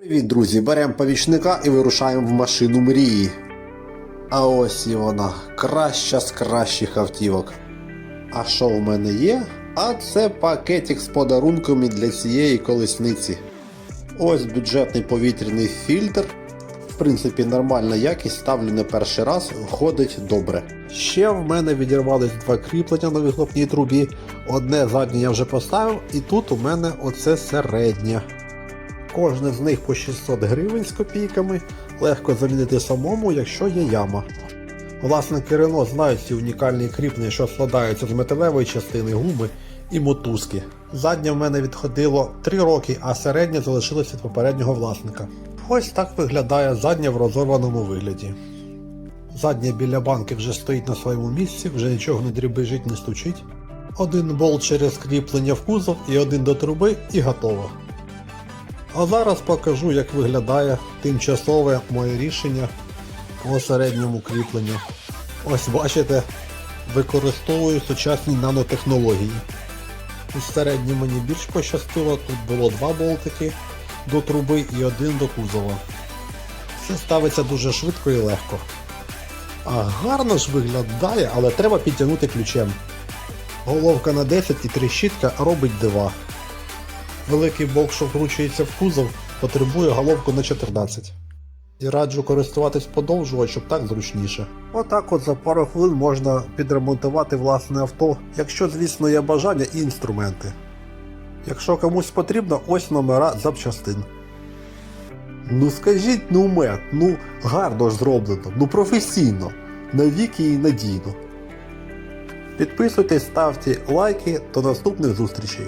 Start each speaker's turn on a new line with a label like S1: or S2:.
S1: Привіт, друзі! Беремо повічника і вирушаємо в машину мрії. А ось і вона, краща з кращих автівок. А що в мене є? А це пакетик з подарунками для цієї колесниці. Ось бюджетний повітряний фільтр. В принципі, нормальна якість, ставлю не перший раз, ходить добре. Ще в мене відірвались два кріплення на вихлопній трубі. Одне заднє я вже поставив, і тут у мене оце середнє. Кожне з них по 600 гривень з копійками, легко замінити самому, якщо є яма. Власники Рено знають ці унікальні кріплення, що складаються з металевої частини гуми і мотузки. Заднє в мене відходило 3 роки, а середнє залишилось від попереднього власника. Ось так виглядає заднє в розорваному вигляді. Заднє біля банки вже стоїть на своєму місці, вже нічого не дрібежить, не стучить. Один болт через кріплення в кузов і один до труби і готово. А зараз покажу, як виглядає тимчасове моє рішення по середньому кріпленню. Ось бачите, використовую сучасні нанотехнології. У середньому мені більш пощастило, тут було два болтики до труби і один до кузова. Все ставиться дуже швидко і легко. А гарно ж виглядає, але треба підтягнути ключем. Головка на 10 і тріщітка робить дива. Великий болт, що вкручується в кузов, потребує головку на 14. І раджу користуватись подовжувачем так зручніше. Отак от за пару хвилин можна підремонтувати власне авто, якщо, звісно, є бажання і інструменти. Якщо комусь потрібно, ось номера запчастин. Ну скажіть, ну мед, ну гарно ж зроблено, ну професійно, навіки і надійно. Підписуйтесь, ставте лайки, до наступних зустрічей.